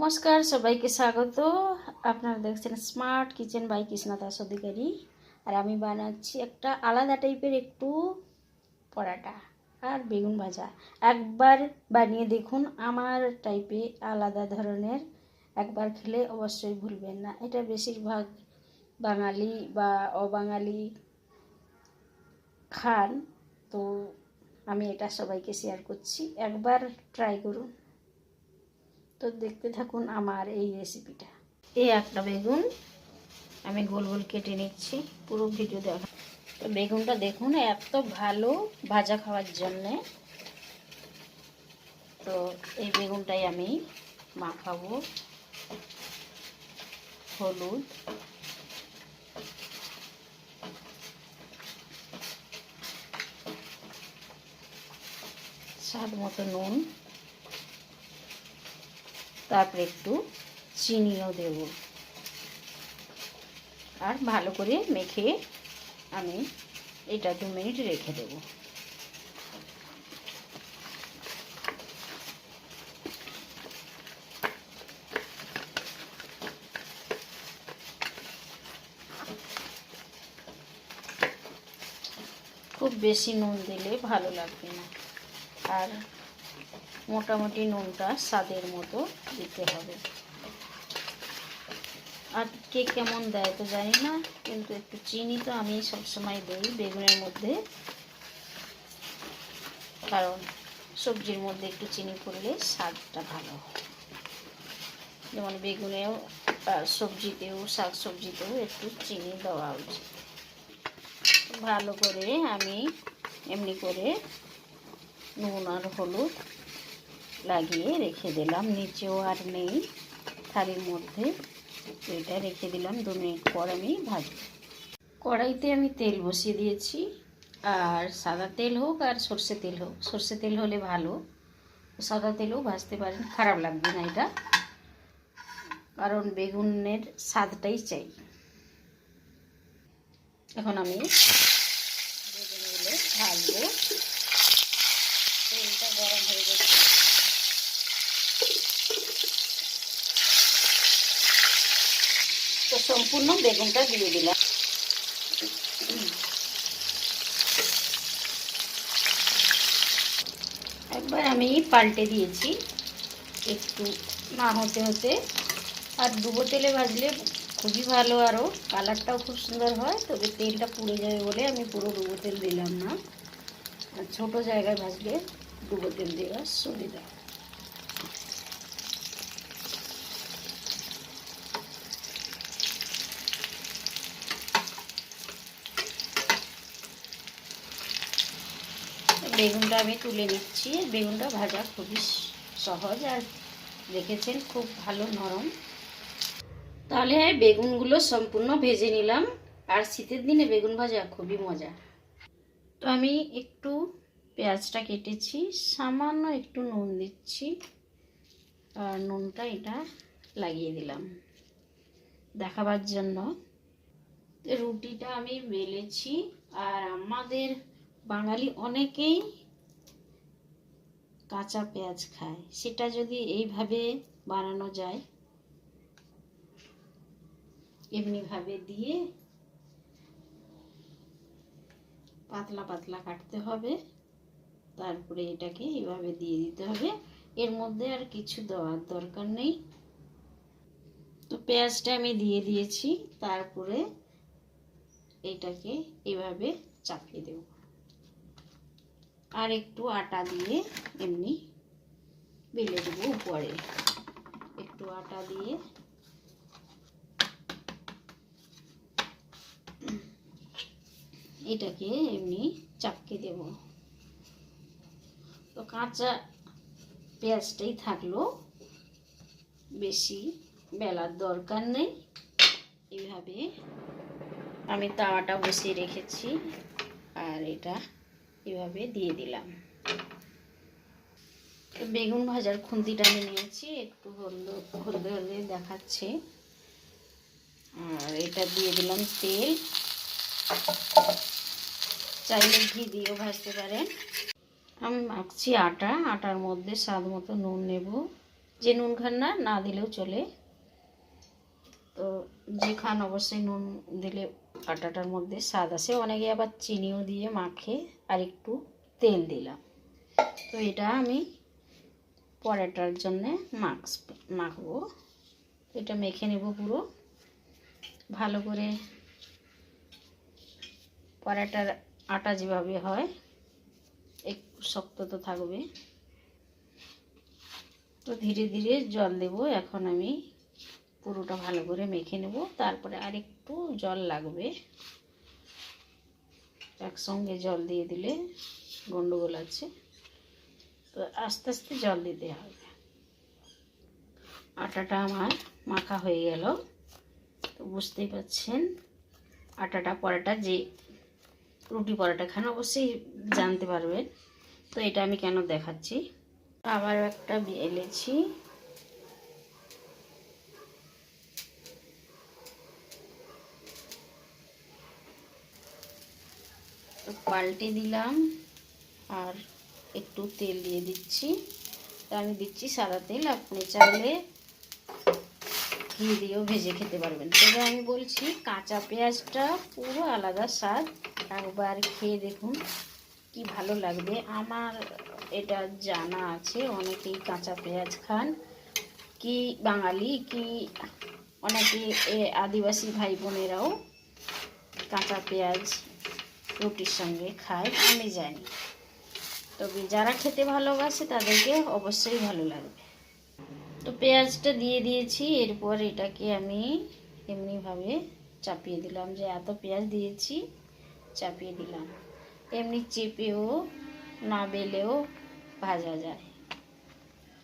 নমস্কার, সবাইকে স্বাগত। আপনারা দেখছেন smart kitchen by Krishna Das Adhikari আর আমি বানাচ্ছি একটা আলাদা টাইপের একটু পরাটা আর বেগুন ভাজা। একবার বানিয়ে দেখুন আমার টাইপে আলাদা ধরনের। একবার খেলে অবশ্যই ভুলবেন না। এটা বেশিরভাগ বাঙালি বা অবাঙালি খান। তো আমি এটা সবাইকে শেয়ার করছি। একবার ট্রাই করুন। তো দেখতে থাকুন আমার এই রেসিপিটা এই একটা বেগুন আমি গোল গোল কেটে নিচ্ছি, পুরো ভিডিও দেখা। তো বেগুনটা দেখুন, এত ভালো ভাজা খাওয়ার জন্যে। তো এই বেগুনটাই আমি মাখাবো। হলুদ। স্বাদ মতো নুন। তারপরে একটু চিনিও দেব। আর ভালো করে মেখে আমি এটা দু মিনিট রেখে দেব। খুব বেশি নুন দিলে ভালো লাগবে না। আর মোটামুটি নুনটা স্বাদের মতো দিতে হবে। আর কে কেমন দেয় তো জানি না, কিন্তু একটু চিনি তো আমি সবসময় দিই বেগুনের মধ্যে। কারণ সবজির মধ্যে একটু চিনি পড়লে স্বাদটা ভালো হয়। যেমন বেগুনেও সবজিতেও শাক সবজিতেও একটু চিনি দেওয়া উচিত। ভালো করে আমি এমনি করে নুন আর হলুদ লাগিয়ে রেখে দিলাম, নিচেও আর নেই। থালির মধ্যে এটা রেখে দিলাম, দু মিনিট পর আমি ভাজব। কড়াইতে আমি তেল বসিয়ে দিয়েছি, আর সাদা তেল হোক আর সর্ষে তেল হোক। সর্ষে তেল হলে ভালো, সাদা তেলেও ভাজতে পারেন, খারাপ লাগবে না এটা। কারণ বেগুনের স্বাদটাই চাই। এখন আমি বেগুনগুলো ভাজবো। তেলটা গরম হয়ে গেছে তো সম্পূর্ণ বেগুনটা দিয়ে দিলাম। একবার আমি পাল্টে দিয়েছি। একটু না হতে হতে। আর ডুবো তেলে ভাজলে খুবই ভালো আরও কালারটাও খুব সুন্দর হয়, তবে তেলটা পুড়ে যাবে বলে আমি পুরো ডুবো তেল দিলাম না। আর ছোটো জায়গায় ভাজলে ডুবো তেল দেওয়ার সুবিধা। বেগুনটা আমি তুলে নিচ্ছি। বেগুনটা ভাজা খুবই সহজ আর দেখেছেন খুব ভালো নরম। তাহলে বেগুনগুলো সম্পূর্ণ ভেজে নিলাম। আর শীতের দিনে বেগুন ভাজা খুবই মজা। তো আমি একটু পেঁয়াজটা কেটেছি, সামান্য একটু নুন দিচ্ছি। আর নুনটা এটা লাগিয়ে দিলাম দেখাবার জন্য। রুটিটা আমি বেলেছি। আর আমাদের বাঙালি অনেকেই কাঁচা পেঁয়াজ খায়। সেটা যদি এইভাবে বানানো যায়, এমনিভাবে দিয়ে পাতলা পাতলা কাটতে হবে, তারপরে এটাকে এইভাবে দিয়ে দিতে হবে। এর মধ্যে আর কিছু দেওয়ার দরকার নেই। তো পেঁয়াজটা আমি দিয়ে দিয়েছি, তারপরে এটাকে এভাবে চাপিয়ে দেব। আর একটু আটা দিয়ে এমনি বেলে দেবো উপরে। একটু আটা দিয়ে। এটাকে এমনি চাপকে দেব। তো কাঁচা পেঁয়াজটাই থাকল। বেশি বেলার দরকার নেই। এইভাবে আমি তাওয়াটা বসিয়ে রেখেছি। আর এটা এভাবে দিয়ে দিলাম। বেগুন ভাজার খুন্তিটা আমি নিয়েছি, একটু হলদে হলদে হলদে দেখাচ্ছে। আর এটা দিয়ে দিলাম তেল। চাইলে ঘি দিয়েও ভাজতে পারেন। আমি মাখছি আটা, আটার মধ্যে স্বাদ মতো নুন নেব। যে নুন খান না না দিলেও চলে। তো যে খান অবশ্যই নুন দিলে আটাটার মধ্যে স্বাদ আসে অনেকে আবার চিনিও দিয়ে মাখে আর একটু তেল দিলাম। তো এটা আমি পরেটার জন্যে মাখস, মাখবো। এটা মেখে নেব পুরো। ভালো করে পরাটার আটা যেভাবে হয়, একটু শক্ত তো থাকবে। তো ধীরে ধীরে জল দেব। এখন আমি পুরোটা ভালো করে মেখে নেব। তারপরে আর একটু জল লাগবে। একসঙ্গে জল দিয়ে দিলে গন্ডগোল আছে। তো আস্তে আস্তে জল দিতে হবে। আটাটা আমার মাখা হয়ে গেল। তো বুঝতেই পাচ্ছেন, আটাটা পরাটা যে রুটি পরাটা খান অবশ্যই জানতে পারবেন। তো এটা আমি কেন দেখাচ্ছি? আবার একটা বেলেছি। তো পাল্টে দিলাম আর একটু তেল দিয়ে দিচ্ছি। তো আমি দিচ্ছি সাদা তেল, আপনি চাইলে ঘি দিয়েও ভেজে খেতে পারবেন। তবে আমি বলছি কাঁচা পেঁয়াজটা পুরো আলাদা স্বাদ। একবার খেয়ে দেখুন কি ভালো লাগবে। আমার এটা জানা আছে, অনেকেই কাঁচা পেঁয়াজ খান। কি বাঙালি, কি অনেকে এ আদিবাসী ভাই বোনেরাও কাঁচা পেঁয়াজ রুটির সঙ্গে খায়, আমি জানি। তবে যারা খেতে ভালোবাসে তাদেরকে অবশ্যই ভালো লাগবে তো পেঁয়াজটা দিয়ে দিয়েছি, এরপর এটাকে আমি এমনিভাবে চাপিয়ে দিলাম যে এত পেঁয়াজ দিয়েছি, চাপিয়ে দিলাম। এমনি চেপেও, না বেলেও ভাজা যায়।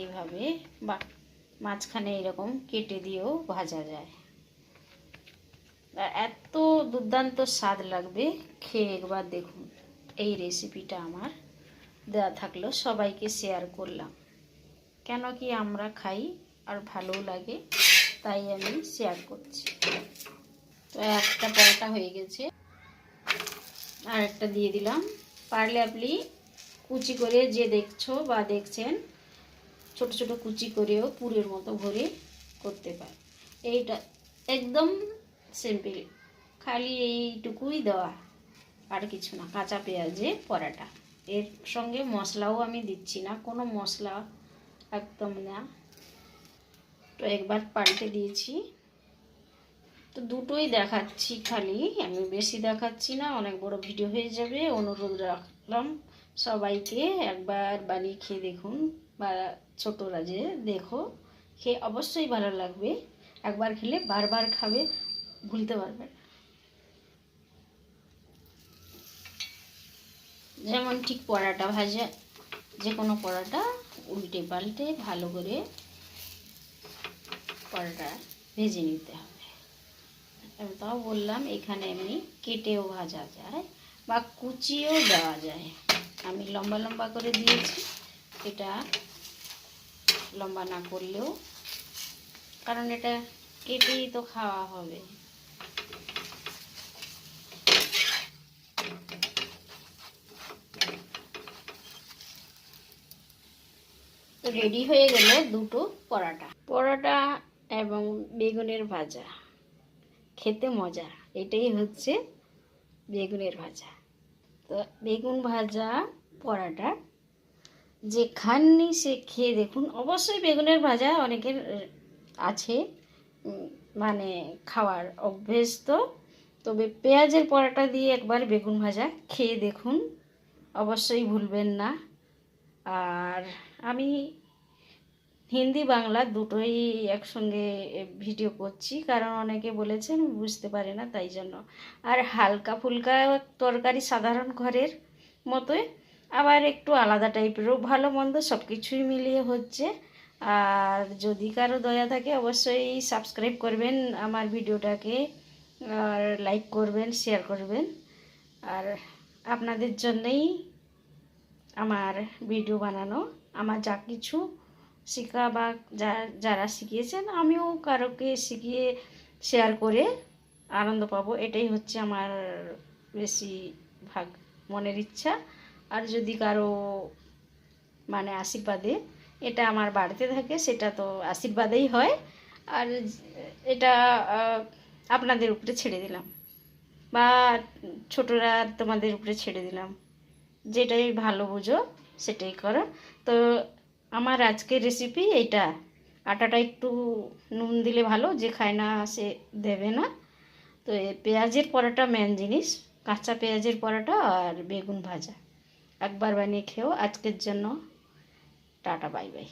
এইভাবে বা মাঝখানে এরকম কেটে দিয়েও ভাজা যায়। এত দুর্দান্ত স্বাদ লাগবে, খেয়ে একবার দেখুন। এই রেসিপিটা আমার দেওয়া থাকল, সবাইকে শেয়ার করলাম। কেন কি আমরা খাই আর ভালোও লাগে, তাই আমি শেয়ার করছি। তো একটা পরোটা হয়ে গেছে। আর একটা দিয়ে দিলাম। পারলে আপনি কুচি করে যে দেখছ বা দেখছেন, ছোট ছোট কুচি করেও পুরের মতো ভরে করতে পারে এইটা একদম সিম্পল। খালি এইটুকুই দেওয়া, আর কিছু না, কাঁচা পেঁয়াজে পরাটা। এর সঙ্গে মশলাও আমি দিচ্ছি না, কোনো মশলা একদম না। তো একবার পাল্টে দিয়েছি। তো দুটোই দেখাচ্ছি খালি, আমি বেশি দেখাচ্ছি না, অনেক বড় ভিডিও হয়ে যাবে, অনুরোধ রাখলাম সবাইকে একবার বানিয়ে খেয়ে দেখুন, বা ছোটরা যে দেখো, খেয়ে অবশ্যই ভালো লাগবে। একবার খেলে বারবার খাবে ভুলতে পারবে যেমন ঠিক পরাটা ভাজা যে কোনো পরাটা উল্টে পাল্টে ভালো করে পরাটা ভেজে নিতে হবে। আমি তাও বললাম, এখানে এমনি কেটেও ভাজা যায় বা কুচিয়েও দেওয়া যায়। আমি লম্বা লম্বা করে দিয়েছি, এটা লম্বা না করলেও, কারণ এটা কেটেই তো খাওয়া হবে। তো রেডি হয়ে গেল দুটো পরাটা। পরাটা এবং বেগুনের ভাজা। খেতে মজা, এটাই হচ্ছে বেগুনের ভাজা। তো বেগুন ভাজা পরাটা, যে খাননি সে খেয়ে দেখুন, অবশ্যই বেগুনের ভাজা অনেকের আছে মানে খাওয়ার অভ্যেস তো। তবে পেঁয়াজের পরাটা দিয়ে একবার বেগুন ভাজা খেয়ে দেখুন, অবশ্যই ভুলবেন না। আর আমি হিন্দি, বাংলা দুটোই একসঙ্গে ভিডিও করছি। কারণ অনেকে বলেছেন বুঝতে পারে না, তাই জন্য। আর হালকা ফুলকা তরকারি সাধারণ ঘরের মতোই। আবার একটু আলাদা টাইপেরও ভালো মন্দ সব কিছুই মিলিয়ে হচ্ছে। আর যদি কারও দয়া থাকে, অবশ্যই সাবস্ক্রাইব করবেন আমার ভিডিওটাকে, আর লাইক করবেন, শেয়ার করবেন। আর আপনাদের জন্যই আমার ভিডিও বানানো, আমার যা কিছু শেখা বা যারা শিখিয়েছেন, আমিও কারোকে শিখিয়ে শেয়ার করে আনন্দ পাবো। এটাই হচ্ছে আমার বেশি ভাগ মনের ইচ্ছা। আর যদি কারও মানে আশীর্বাদে এটা আমার বাড়িতে থাকে, সেটা তো আশীর্বাদেই হয়। আর এটা আপনাদের উপরে ছেড়ে দিলাম বা ছোটরা তোমাদের উপরে ছেড়ে দিলাম। যেটাই ভালো বুঝো, সেটাই করো। তো আমার আজকের রেসিপি এটা আটাটা একটু নুন দিলে ভালো, যে খায় না সে দেবে না। তো পেঁয়াজের পরোটা মেন জিনিস, কাঁচা পেঁয়াজের পরোটা আর বেগুন ভাজা। একবার বানিয়ে খেয়েও আজকের জন্য টাটা, বাই বাই।